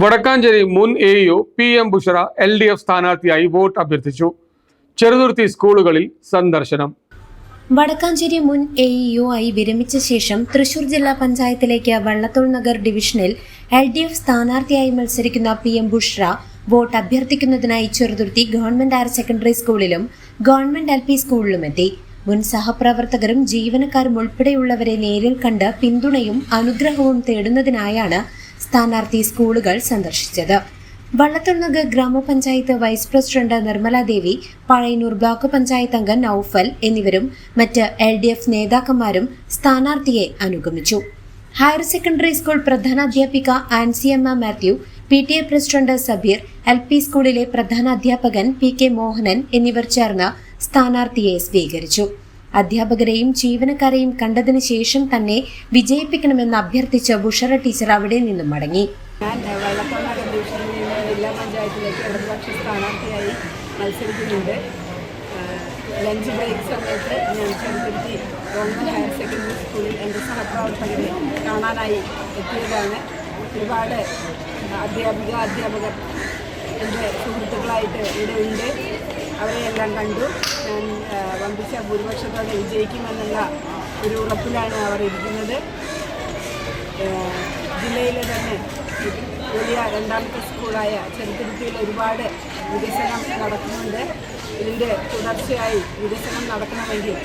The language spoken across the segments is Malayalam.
Wadakkanchery മുൻ A U P M Bushra L D F സ്ഥാനാർത്ഥിയായി വോട്ട് അഭ്യർത്ഥിച്ചു. ചെറുതുരുത്തി സ്കൂളുകളിൽ സന്ദർശനം. വടക്കാഞ്ചേരി മുൻ എ യു ആയി വിരമിച്ച ശേഷം തൃശൂർ ജില്ലാ പഞ്ചായത്തിലേക്ക് വള്ളത്തോൾ നഗർ ഡിവിഷനിൽ എൽ ഡി എഫ് സ്ഥാനാർത്ഥിയായി മത്സരിക്കുന്ന പി എം ബുഷ്ര വോട്ട് അഭ്യർത്ഥിക്കുന്നതിനായി ചെറുതുരുത്തി ഗവൺമെന്റ് ഹയർ സെക്കൻഡറി സ്കൂളിലും ഗവൺമെന്റ് എൽ പി സ്കൂളിലുമെത്തി മുൻ സഹപ്രവർത്തകരും ജീവനക്കാരും ഉൾപ്പെടെയുള്ളവരെ നേരിൽ കണ്ട് പിന്തുണയും അനുഗ്രഹവും തേടുന്നതിനായാണ് സ്ഥാനാർത്ഥി സ്കൂളുകൾ സന്ദർശിച്ചത്. വള്ളത്തുള്ളക് ഗ്രാമപഞ്ചായത്ത് vice president Nirmaladevi Pazhayannur block panchayat അംഗം നൌഫൽ എന്നിവരും മറ്റ് എൽ ഡി എഫ് നേതാക്കന്മാരും സ്ഥാനാർത്ഥിയെ അനുഗമിച്ചു. Higher secondary school പ്രധാനാധ്യാപിക Ansiyamma Mathew P T A president Sabeer L P സ്കൂളിലെ പ്രധാനാധ്യാപകൻ പി കെ മോഹനൻ എന്നിവർ ചേർന്ന് സ്ഥാനാർത്ഥിയെ സ്വീകരിച്ചു. അധ്യാപകരെയും ജീവനക്കാരെയും കണ്ടതിന് ശേഷം തന്നെ വിജയിപ്പിക്കണമെന്ന് അഭ്യർത്ഥിച്ച ബുഷറ ടീച്ചർ അവിടെ നിന്നും മടങ്ങി. ഞാൻ വെള്ളത്തോൾ നഗർ ഡിവിഷനിൽ നിന്ന് ജില്ലാ പഞ്ചായത്തിലേക്ക് ഇടതുപക്ഷ സ്ഥാനാർത്ഥിയായി ലഞ്ച് ബ്രേക്ക് സമയത്ത് ഞാൻ ചെറുതുരുത്തി ഗവൺമെന്റ് ഹയർ സെക്കൻഡറി സ്കൂളിൽ എന്റെ സഹപ്രവർത്തകരെ കാണാനായി എത്തിയതാണ്. ഒരുപാട് അധ്യാപിക അധ്യാപകർ എന്റെ സുഹൃത്തുക്കളായിട്ട് ഇവിടെ ഉണ്ട്. അവരെയെല്ലാം കണ്ടു. ഞാൻ വമ്പിച്ച ഭൂരിപക്ഷത്തോടെ വിജയിക്കുമെന്നുള്ള ഒരു ഉറപ്പിലാണ് അവർ ഇരിക്കുന്നത്. ജില്ലയിലെ തന്നെ വലിയ രണ്ടാമത്തെ സ്കൂളായ ചെറുതുരുത്തിയിൽ ഒരുപാട് വികസനം നടക്കുന്നുണ്ട്. ഇതിന്റെ തുടർച്ചയായി വികസനം നടക്കണമെങ്കിൽ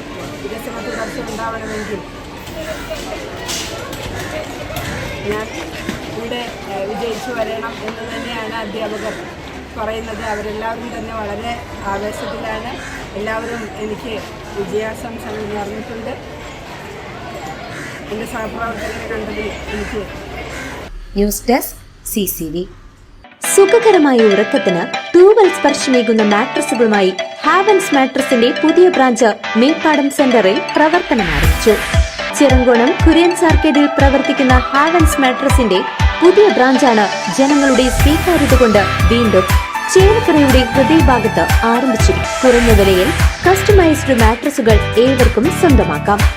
വികസന തുടർച്ച ഉണ്ടാവണമെങ്കിൽ ഞാൻ ഇവിടെ വിജയിച്ചു വരണം എന്ന് തന്നെയാണ് അധ്യാപകർ പറയുന്നത് അവരെല്ലാവരും തന്നെ വളരെ ആവേശത്തിലാണ്. എല്ലാവരും എനിക്ക് വിജയാശംസകൾ നേർന്നിട്ടുണ്ട് എന്റെ സഹപ്രവർത്തകരെ കണ്ടതിൽ എനിക്ക് news desk C C V. സുഖകരമായ ഉറക്കത്തിന് ടൂവൽ സ്പർശമേകുന്ന മാട്രസുകളുമായി ഹാവൻസ് മാട്രസിന്റെ പുതിയ ബ്രാഞ്ച് മേപ്പാടം സെന്ററിൽ പ്രവർത്തനം ആരംഭിച്ചു. ചിറങ്കോണം കുര്യൻ സാർക്കേഡിൽ പ്രവർത്തിക്കുന്ന ഹാവൻസ് മാട്രസിന്റെ പുതിയ ബ്രാഞ്ചാണ് ജനങ്ങളുടെ സ്വീകാര്യത കൊണ്ട് വീണ്ടും ചേലക്കരയുടെ ഹൃദയഭാഗത്ത് ആരംഭിച്ചിരിക്കും കുറഞ്ഞ വിലയിൽ കസ്റ്റമൈസ്ഡ് മാട്രസുകൾ ഏവർക്കും സ്വന്തമാക്കാം.